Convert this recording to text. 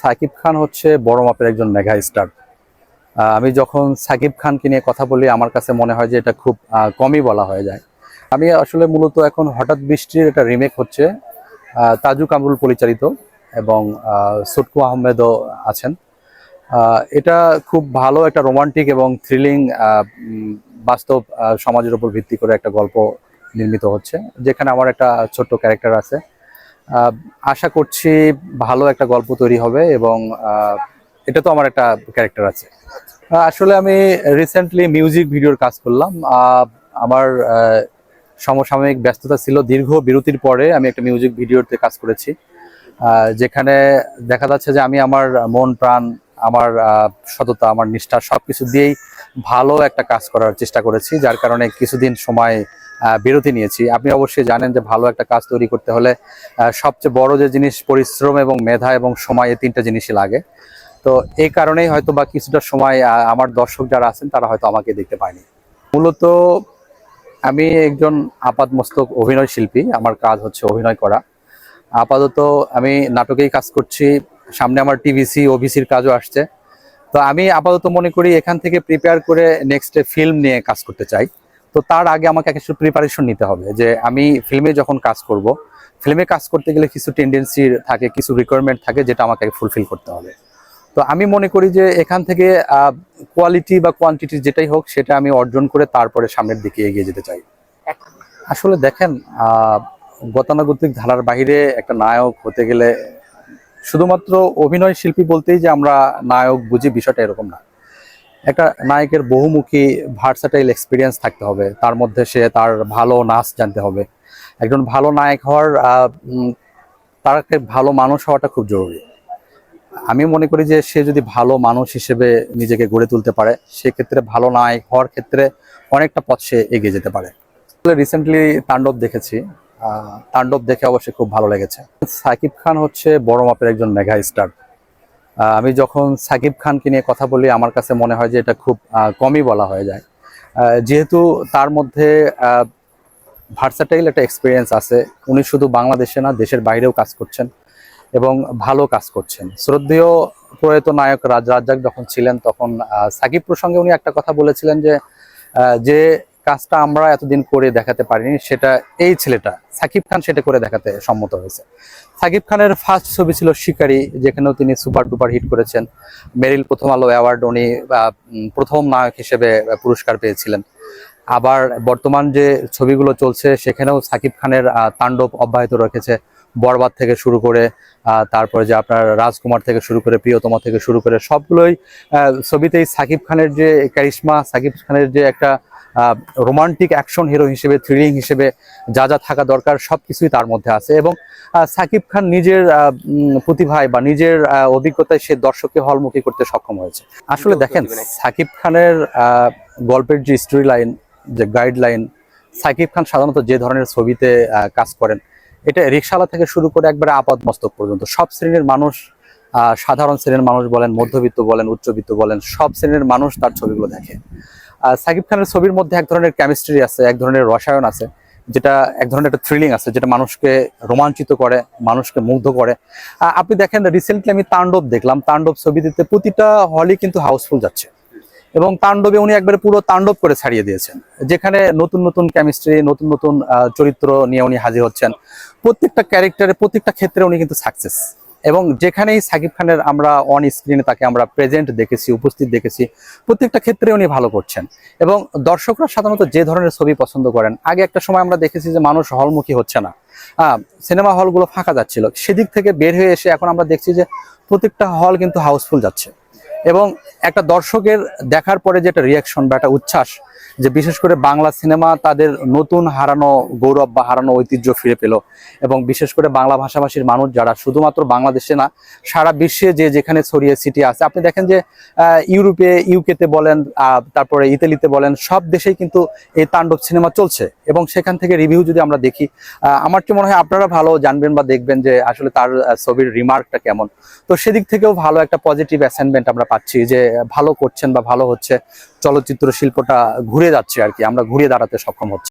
সাকিব খান হচ্ছে বড় মাপের একজন মেগা স্টার। আমি যখন সাকিব খানকে নিয়ে কথা বলি, আমার কাছে মনে হয় যে এটা খুব কমই বলা হয়ে যায়। আমি আসলে মূলত এখন হঠাৎ বৃষ্টির একটা রিমেক হচ্ছে তাজু কামরুল পরিচালিত এবং সুটকু আহমেদও আছেন। এটা খুব ভালো একটা রোমান্টিক এবং থ্রিলিং বাস্তব সমাজের উপর ভিত্তি করে একটা গল্প নির্মিত হচ্ছে, যেখানে আমার একটা ছোট্ট ক্যারেক্টার আছে। আশা করছি ভালো একটা গল্প তৈরি হবে এবং এটা তো আমার একটা ক্যারেক্টার আছে। আসলে আমি রিসেন্টলি মিউজিক ভিডিওর কাজ করলাম। আমার সমসাময়িক ব্যস্ততা ছিল। দীর্ঘ বিরতির পরে আমি একটা মিউজিক ভিডিওতে কাজ করেছি। যেখানে দেখা যাচ্ছে যে আমি আমার মন, প্রাণ, আমার সততা, আমার নিষ্ঠা সবকিছু দিয়েই ভালো একটা কাজ করার চেষ্টা করেছি, যার কারণে কিছুদিন সময় বিরতি নিয়েছি। আপনি অবশ্যই জানেন যে ভালো একটা কাজ তৈরি করতে হলে সবচেয়ে বড় যে জিনিস পরিশ্রম এবং মেধা এবং সময়, এই তিনটা জিনিসই লাগে। তো এই কারণেই হয়তো বা কিছুটা সময় আমার দর্শক যারা আছেন, তারা হয়তো আমাকে দেখতে পায়নি। মূলত আমি একজন আপাত মস্তক অভিনয় শিল্পী, আমার কাজ হচ্ছে অভিনয় করা। আপাতত আমি নাটকেই কাজ করছি, সামনে আমার টিভিসি, ওবিসির কাজও আসছে। তো আমি আপাতত মনে করি এখান থেকে প্রিপেয়ার করে নেক্সট ফিল্ম নিয়ে কাজ করতে চাই। তো তার আগে আমাকে কিছু প্রিপারেশন নিতে হবে, যে আমি ফিল্মে যখন কাজ করব ফিল্মে কাজ করতে গেলে কিছু টেন্ডেন্সি থাকে, কিছু রিকোয়ারমেন্ট থাকে যেটা আমাকে ফুলফিল করতে হবে। তো আমি মনে করি যে এখান থেকে কোয়ালিটি বা কোয়ান্টিটি যেটাই হোক সেটা আমি অর্জন করে তারপরে সামনের দিকে এগিয়ে যেতে চাই। আসলে দেখেন গতানুগতিক ধারার বাইরে একটা নায়ক হতে গেলে শুধুমাত্র অভিনয় শিল্পী বলতেই যে আমরা নায়ক বুঝি বিষয়টা এরকম না। একটা নায়কের বহুমুখী ভার্সাটাইল এক্সপিরিয়েন্স থাকতে হবে। তার মধ্যে সে তার ভালো নাচ জানতে হবে। একজন ভালো নায়ক হওয়ার তার একটা ভালো মানুষ হওয়াটা খুব জরুরি। আমি মনে করি যে সে যদি ভালো মানুষ হিসেবে নিজেকে গড়ে তুলতে পারে, সেক্ষেত্রে ভালো নায়ক হওয়ার ক্ষেত্রে অনেকটা পথ সে এগিয়ে যেতে পারে। রিসেন্টলি তাণ্ডব দেখেছি। তাণ্ডব দেখে অবশ্যই খুব ভালো লেগেছে। সাকিব খান হচ্ছে বড় মাপের একজন মেগা স্টার আমি যখন সাকিব খানকে নিয়ে কথা বলি, আমার কাছে মনে হয় যে এটা খুব কমই বলা হয়ে যায়। যেহেতু তার মধ্যে ভার্সাটাইল একটা এক্সপিরিয়েন্স আছে। উনি শুধু বাংলাদেশে না, দেশের বাইরেও কাজ করছেন এবং ভালো কাজ করছেন। শ্রদ্ধেয় প্রয়াত নায়ক রাজ রাজ্জাক যখন ছিলেন, তখন সাকিব প্রসঙ্গে উনি একটা কথা বলেছিলেন যে যে কাজটা আমরা এতদিন করে দেখাতে পারিনি, সেটা এই ছেলেটা, সাকিব খান সেটা করে দেখাতে সম্মত হয়েছে। সাকিব খানের ফার্স্ট ছবি ছিল শিকারি, যেখানেও তিনি সুপার ডুপার হিট করেছেন। মেরিল প্রথম আলো অ্যাওয়ার্ড উনি প্রথম নায়ক হিসেবে পুরস্কার পেয়েছিলেন। আবার বর্তমান যে ছবিগুলো চলছে, সেখানেও সাকিব খানের তাণ্ডব অব্যাহত রেখেছে। বরবাদ থেকে শুরু করে তারপরে যে আপনার রাজকুমার থেকে শুরু করে, প্রিয়তমা থেকে শুরু করে, সবগুলোই ছবিতেই সাকিব খানের যে ক্যারিশমা সাকিব খানের যে একটা রোমান্টিক অ্যাকশন হিরো হিসেবে থ্রিলিং হিসেবে যা যা থাকা দরকার সবকিছুই তার মধ্যে আছে এবং সাকিব খান নিজের প্রতিভায় বা নিজের অভিজ্ঞতায় সে দর্শককে হলমুখী করতে সক্ষম হয়েছে। আসলে দেখেন সাকিব খানের গল্পের যে স্টোরি লাইন যে গাইডলাইন সাকিব খান সাধারণত যে ধরনের ছবিতে আহ, কাজ করেন এটা রিক্সাওয়ালা থেকে শুরু করে একবারে আপাত মস্তক পর্যন্ত। সব শ্রেণির মানুষ আহ, সাধারণ শ্রেণির মানুষ বলেন মধ্যবিত্ত বলেন উচ্চবিত্ত বলেন সব শ্রেণির মানুষ তার ছবিগুলো দেখে। সাকিব খানের ছবির মধ্যে এক ধরনের কেমিস্ট্রি আছে, এক ধরনের রসায়ন আছে, যেটা এক ধরনের একটা থ্রিলিং আছে, যেটা মানুষকে রোমাঞ্চিত করে, মানুষকে মুগ্ধ করে। আপনি দেখেন রিসেন্টলি আমি তাণ্ডব দেখলাম, তাণ্ডব ছবিটিতে প্রতিটা হলই কিন্তু হাউসফুল যাচ্ছে। এবং তাণ্ডবে উনি একবারে পুরো তাণ্ডব করে ছাড়িয়ে দিয়েছেন, যেখানে নতুন নতুন কেমিস্ট্রি নতুন নতুন চরিত্র নিয়ে উনি হাজির হচ্ছেন। প্রত্যেকটা ক্যারেক্টারে প্রত্যেকটা ক্ষেত্রে উনি কিন্তু সাকসেস এবং যেখানেই সাকিব খানের আমরা অন স্ক্রিনে তাকে আমরা প্রেজেন্ট দেখেছি, উপস্থিত দেখেছি, প্রত্যেকটা ক্ষেত্রে উনি ভালো করছেন। এবং দর্শকরা সাধারণত যে ধরনের ছবি পছন্দ করেন, আগে একটা সময় আমরা দেখেছি যে মানুষ হলমুখী হচ্ছে না। হ্যাঁ সিনেমা হলগুলো ফাঁকা যাচ্ছিল। সেদিক থেকে বের হয়ে এসে এখন আমরা দেখছি যে প্রত্যেকটা হল কিন্তু হাউসফুল যাচ্ছে। এবং একটা দর্শকের দেখার পরে যে একটা রিয়াকশন বা একটা উচ্ছ্বাস, যে বিশেষ করে বাংলা সিনেমা তাদের নতুন হারানো গৌরব বা হারানো ঐতিহ্য ফিরে পেল। এবং বিশেষ করে বাংলা ভাষাভাষীর মানুষ যারা, শুধুমাত্র বাংলাদেশে না, সারা বিশ্বে যে যেখানে ছড়িয়ে ছিটিয়ে আছে। আপনি দেখেন যে ইউরোপে ইউকেতে বলেন তারপরে ইতালিতে বলেন, সব দেশেই কিন্তু এই তাণ্ডব সিনেমা চলছে। এবং সেখান থেকে রিভিউ যদি আমরা দেখি আমার কি মনে হয় আপনারা ভালো জানবেন বা দেখবেন যে আসলে তার ছবির রিমার্কটা কেমন। তো সেদিক থেকেও ভালো একটা পজিটিভ অ্যাসাইনমেন্ট আমরা পাচ্ছি যে ভালো করছেন বা ভালো হচ্ছে, চলচ্চিত্র শিল্পটা ঘুরে যাচ্ছে আর কি, আমরা ঘুরে দাঁড়াতে সক্ষম হচ্ছি।